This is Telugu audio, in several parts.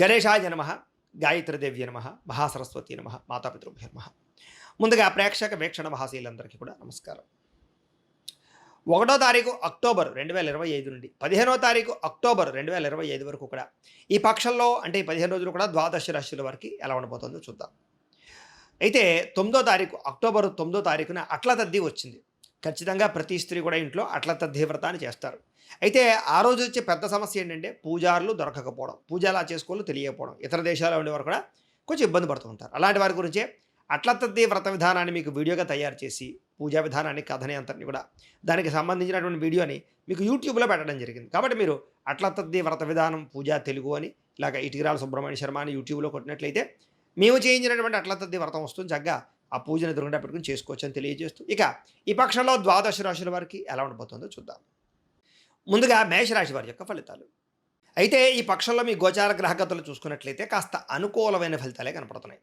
గణేశాయ నమ గాయత్రిదేవి నమ మహాసరస్వతి నమ మాతాపితృభ్య నమ. ముందుగా ప్రేక్షక వీక్షణ మహాశీలందరికీ కూడా నమస్కారం. ఒకటో తారీఖు అక్టోబర్ రెండు వేల ఇరవై ఐదు నుండి పదిహేనో తారీఖు అక్టోబర్ రెండు వేల ఇరవై ఐదు వరకు కూడా ఈ పక్షంలో అంటే ఈ పదిహేను రోజులు కూడా ద్వాదశ రాశుల వరకు ఎలా ఉండబోతుందో చూద్దాం. అయితే తొమ్మిదో తారీఖు అక్టోబర్ తొమ్మిదో తారీఖున అట్ల తద్ది వచ్చింది. ఖచ్చితంగా ప్రతి స్త్రీ కూడా ఇంట్లో అట్ల తద్ది అని చేస్తారు. అయితే ఆ రోజు వచ్చే పెద్ద సమస్య ఏంటంటే పూజారులు దొరకకపోవడం పూజ అలా చేసుకోవాలో తెలియకపోవడం. ఇతర దేశాల్లో ఉండేవారు కూడా కొంచెం ఇబ్బంది పడుతూ ఉంటారు. అలాంటి వారి గురించే అట్లతద్ది వ్రత విధానాన్ని మీకు వీడియోగా తయారు చేసి పూజా విధానాన్ని కథని అంతని కూడా దానికి సంబంధించినటువంటి వీడియోని మీకు యూట్యూబ్లో పెట్టడం జరిగింది. కాబట్టి మీరు అట్లతద్ది వ్రత విధానం పూజ తెలుగు అని ఇలాగ ఇటికిరాల సుబ్రహ్మణ్య శర్మ అని యూట్యూబ్లో కొట్టినట్లయితే మేము చేయించినటువంటి అట్లతద్ది వ్రతం వస్తుంది. చక్కగా ఆ పూజను ఎదురుగుండా పెట్టుకుని చేసుకోవచ్చు అని తెలియజేస్తూ ఇక ఈ పక్షంలో ద్వాదశ రాశుల వారికి ఎలా ఉండబోతుందో చూద్దాం. ముందుగా మేషరాశి వారి యొక్క ఫలితాలు. అయితే ఈ పక్షంలో మీ గోచార గ్రహగతులు చూసుకున్నట్లయితే కాస్త అనుకూలమైన ఫలితాలే కనపడుతున్నాయి.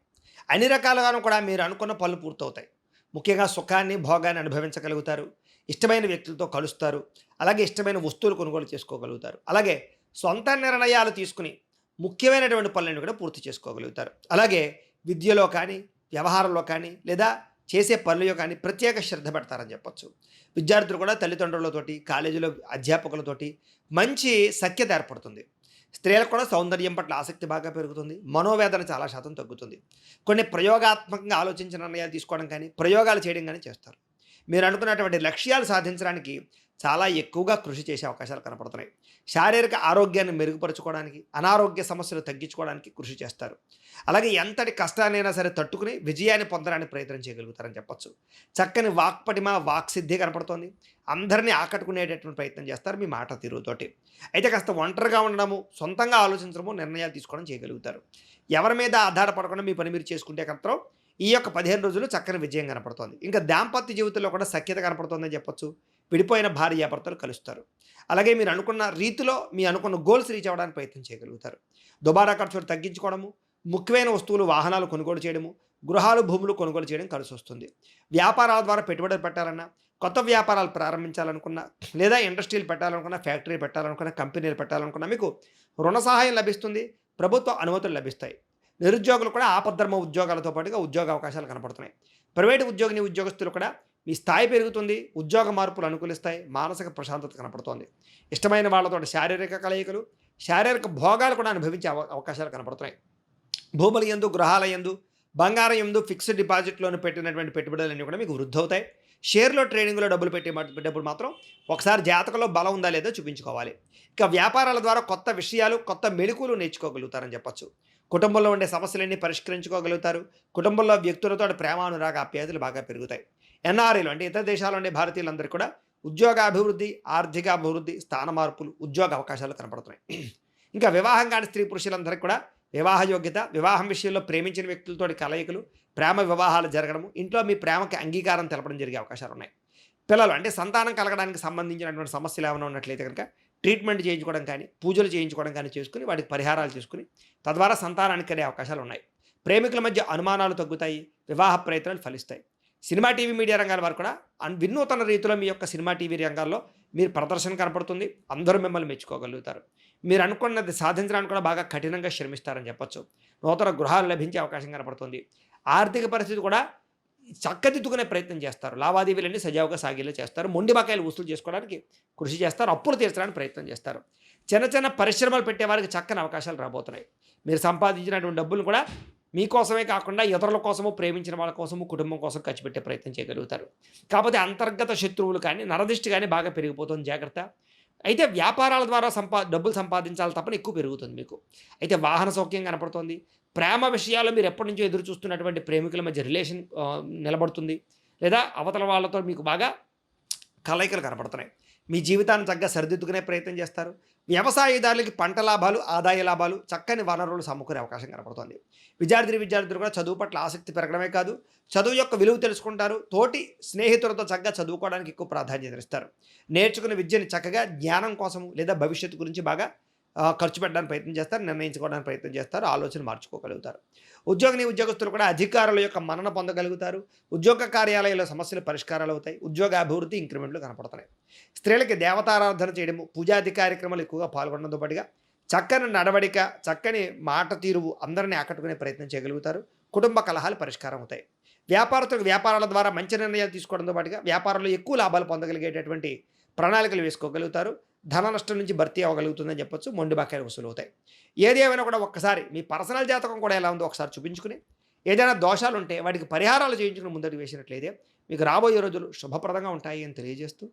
అన్ని రకాలుగాను కూడా మీరు అనుకున్న పనులు పూర్తవుతాయి. ముఖ్యంగా సుఖాన్ని భోగాన్ని అనుభవించగలుగుతారు. ఇష్టమైన వ్యక్తులతో కలుస్తారు. అలాగే ఇష్టమైన వస్తువులు కొనుగోలు చేసుకోగలుగుతారు. అలాగే సొంత నిర్ణయాలు తీసుకుని ముఖ్యమైనటువంటి పనులను కూడా పూర్తి చేసుకోగలుగుతారు. అలాగే విద్యలో కానీ వ్యవహారంలో కానీ లేదా చేసే పనులలో కానీ ప్రత్యేక శ్రద్ధ పెడతారని చెప్పొచ్చు. విద్యార్థులు కూడా తల్లిదండ్రులతోటి కాలేజీలో అధ్యాపకులతోటి మంచి సఖ్యత ఏర్పడుతుంది. స్త్రీలకు కూడా సౌందర్యం పట్ల ఆసక్తి బాగా పెరుగుతుంది. మనోవేదన చాలా శాతం తగ్గుతుంది. కొన్ని ప్రయోగాత్మకంగా ఆలోచించిన నిర్ణయాలు తీసుకోవడం కానీ ప్రయోగాలు చేయడం కానీ చేస్తారు. మీరు అనుకున్నటువంటి లక్ష్యాలు సాధించడానికి చాలా ఎక్కువగా కృషి చేసే అవకాశాలు కనపడుతున్నాయి. శారీరక ఆరోగ్యాన్ని మెరుగుపరచుకోవడానికి అనారోగ్య సమస్యలు తగ్గించుకోవడానికి కృషి చేస్తారు. అలాగే ఎంతటి కష్టాన్నైనా సరే తట్టుకుని విజయాన్ని పొందడానికి ప్రయత్నం చేయగలుగుతారని చెప్పొచ్చు. చక్కని వాక్పటిమ వాక్సిద్ధి కనపడుతోంది. అందరినీ ఆకట్టుకునేటటువంటి ప్రయత్నం చేస్తారు మీ మాట తీరుతోటి. అయితే కాస్త ఒంటరిగా ఉండడము సొంతంగా ఆలోచించడము నిర్ణయాలు తీసుకోవడం చేయగలుగుతారు. ఎవరి మీద ఆధారపడకుండా మీ పని మీరు చేసుకుంటే కనుక ఈ యొక్క పదిహేను రోజులు చక్కని విజయం కనపడుతోంది. ఇంకా దాంపత్య జీవితంలో కూడా సఖ్యత కనపడుతోందని చెప్పొచ్చు. విడిపోయిన భార్యాభర్తలు కలుస్తారు. అలాగే మీరు అనుకున్న రీతిలో మీ అనుకున్న గోల్స్ రీచ్ అవ్వడానికి ప్రయత్నం చేయగలుగుతారు. దుబారా ఖర్చులు తగ్గించుకోవడము ముఖ్యమైన వస్తువులు వాహనాలు కొనుగోలు చేయడము గృహాలు భూములు కొనుగోలు చేయడం కలిసి వస్తుంది. వ్యాపారాల ద్వారా పెట్టుబడులు పెట్టాలన్నా కొత్త వ్యాపారాలు ప్రారంభించాలనుకున్నా లేదా ఇండస్ట్రీలు పెట్టాలనుకున్నా ఫ్యాక్టరీ పెట్టాలనుకున్నా కంపెనీలు పెట్టాలనుకున్నా మీకు రుణ సహాయం లభిస్తుంది ప్రభుత్వ అనుమతులు లభిస్తాయి. నిరుద్యోగులు కూడా ఆపద్ధర్మ ఉద్యోగాలతో పాటుగా ఉద్యోగ అవకాశాలు కనపడుతున్నాయి. ప్రైవేటు ఉద్యోగిని ఉద్యోగస్తులు కూడా మీ స్థాయి పెరుగుతుంది ఉద్యోగ మార్పులు అనుకూలిస్తాయి మానసిక ప్రశాంతత కనపడుతోంది. ఇష్టమైన వాళ్ళతో శారీరక కలయికలు శారీరక భోగాలు కూడా అనుభవించే అవ అవకాశాలు కనపడుతున్నాయి. భూముల ఎందు గృహాల ఎందు బంగారం ఎందు ఫిక్స్డ్ డిపాజిట్లోను పెట్టినటువంటి పెట్టుబడులన్నీ కూడా మీకు వృద్ధి అవుతాయి షేర్లో ట్రేడింగ్లో డబ్బులు పెట్టే డబ్బులు మాత్రం ఒకసారి జాతకంలో బలం ఉందా లేదో చూపించుకోవాలి. ఇక వ్యాపారాల ద్వారా కొత్త విషయాలు కొత్త మెళుకులు నేర్చుకోగలుగుతారని చెప్పొచ్చు. కుటుంబంలో ఉండే సమస్యలన్నీ పరిష్కరించుకోగలుగుతారు. కుటుంబంలో వ్యక్తులతో ప్రేమానురాగ అప్యాయతలు బాగా పెరుగుతాయి. ఎన్ఆర్ఐలు అంటే ఇతర దేశాల్లో ఉండే భారతీయులందరూ కూడా ఉద్యోగ అభివృద్ధి ఆర్థిక అభివృద్ధి స్థాన మార్పులు ఉద్యోగ అవకాశాలు కనపడుతున్నాయి ఇంకా వివాహం కాని స్త్రీ పురుషులందరికీ కూడా వివాహ యోగ్యత వివాహం విషయంలో ప్రేమించిన వ్యక్తులతో కలయికలు ప్రేమ వివాహాలు జరగడము ఇంట్లో మీ ప్రేమకి అంగీకారం తెలపడం జరిగే అవకాశాలు ఉన్నాయి. పిల్లలు అంటే సంతానం కలగడానికి సంబంధించినటువంటి సమస్యలు ఏమైనా ఉన్నట్లయితే కనుక ట్రీట్మెంట్ చేయించుకోవడం కానీ పూజలు చేయించుకోవడం కానీ చేసుకుని వాటికి పరిహారాలు చేసుకుని తద్వారా సంతానానికి కలిగే అవకాశాలు ఉన్నాయి. ప్రేమికుల మధ్య అనుమానాలు తగ్గుతాయి వివాహ ప్రయత్నాలు ఫలిస్తాయి. సినిమా టీవీ మీడియా రంగాల వారు కూడా వినూతన రీతిలో మీ యొక్క సినిమా టీవీ రంగాల్లో మీరు ప్రదర్శన కనపడుతుంది అందరూ మిమ్మల్ని మెచ్చుకోగలుగుతారు. మీరు అనుకున్నది సాధించడానికి కూడా బాగా కఠినంగా శ్రమిస్తారని చెప్పొచ్చు. నూతన గృహాలు లభించే అవకాశం కనపడుతుంది. ఆర్థిక పరిస్థితి కూడా చక్కదిద్దుకునే ప్రయత్నం చేస్తారు. లావాదేవీలన్నీ సజావుగా సాగేలా చేస్తారు. మొండి బకాయిలు వసూలు చేసుకోవడానికి కృషి చేస్తారు. అప్పులు తీర్చడానికి ప్రయత్నం చేస్తారు. చిన్న చిన్న పరిశ్రమలు పెట్టే వారికి చక్కని అవకాశాలు రాబోతున్నాయి. మీరు సంపాదించినటువంటి డబ్బులు కూడా మీకోసమే కాకుండా ఇతరుల కోసము ప్రేమించిన వాళ్ళ కోసము కుటుంబం కోసం ఖర్చు పెట్టే ప్రయత్నం చేయగలుగుతారు. కాకపోతే అంతర్గత శత్రువులు కానీ నరదిష్టి కానీ బాగా పెరిగిపోతుంది. జాగ్రత్త. అయితే వ్యాపారాల ద్వారా సంపా డబ్బులు సంపాదించాలి తప్పని ఎక్కువ పెరుగుతుంది మీకు. అయితే వాహన సౌఖ్యం కనపడుతుంది. ప్రేమ విషయాలు మీరు ఎప్పటి నుంచో ఎదురు చూస్తున్నటువంటి ప్రేమికుల మధ్య రిలేషన్ నిలబడుతుంది. లేదా అవతల వాళ్ళతో మీకు బాగా కలయికలు కనపడుతున్నాయి. మీ జీవితాన్ని చక్కగా సరిదిద్దుకునే ప్రయత్నం చేస్తారు. వ్యవసాయదారులకి పంట లాభాలు ఆదాయ లాభాలు చక్కని వనరులు సమకూరే అవకాశం కనపడుతుంది. విద్యార్థి విద్యార్థులు కూడా చదువు పట్ల ఆసక్తి పెరగడమే కాదు చదువు యొక్క విలువ తెలుసుకుంటారు. తోటి స్నేహితులతో చక్కగా చదువుకోవడానికి ఎక్కువ ప్రాధాన్యత ఇస్తారు. నేర్చుకున్న విద్యని చక్కగా జ్ఞానం కోసం లేదా భవిష్యత్తు గురించి బాగా ఖర్చు పెట్టడానికి ప్రయత్నం చేస్తారు నిర్ణయించుకోవడానికి ప్రయత్నం చేస్తారు ఆలోచన మార్చుకోగలుగుతారు. ఉద్యోగిని ఉద్యోగస్తులు కూడా అధికారుల యొక్క మన్నన పొందగలుగుతారు. ఉద్యోగ కార్యాలయాల సమస్యలు పరిష్కారాలు అవుతాయి. ఉద్యోగ అభివృద్ధి ఇంక్రిమెంట్లు కనపడుతున్నాయి. స్త్రీలకి దేవతారాధన చేయడము పూజాది కార్యక్రమాలు ఎక్కువగా పాల్గొనడంతో పాటుగా చక్కని నడవడిక చక్కని మాట తీరువు అందరినీ ఆకట్టుకునే ప్రయత్నం చేయగలుగుతారు. కుటుంబ కలహాలు పరిష్కారం అవుతాయి. వ్యాపారస్తులకు వ్యాపారాల ద్వారా మంచి నిర్ణయాలు తీసుకోవడంతో పాటుగా వ్యాపారంలో ఎక్కువ లాభాలు పొందగలిగేటటువంటి ప్రణాళికలు వేసుకోగలుగుతారు. ధన నష్టం నుంచి భర్తీ అవ్వగలుగుతుందని చెప్పొచ్చు మొండి బకాయిలు వసూలు అవుతాయి. ఏది ఏమైనా కూడా ఒక్కసారి మీ పర్సనల్ జాతకం కూడా ఎలా ఉందో ఒకసారి చూపించుకుని ఏదైనా దోషాలు ఉంటే వాటికి పరిహారాలు చేయించుకుని ముందడుగు వేసినట్లయితే మీకు రాబోయే రోజులు శుభప్రదంగా ఉంటాయి అని తెలియజేస్తూ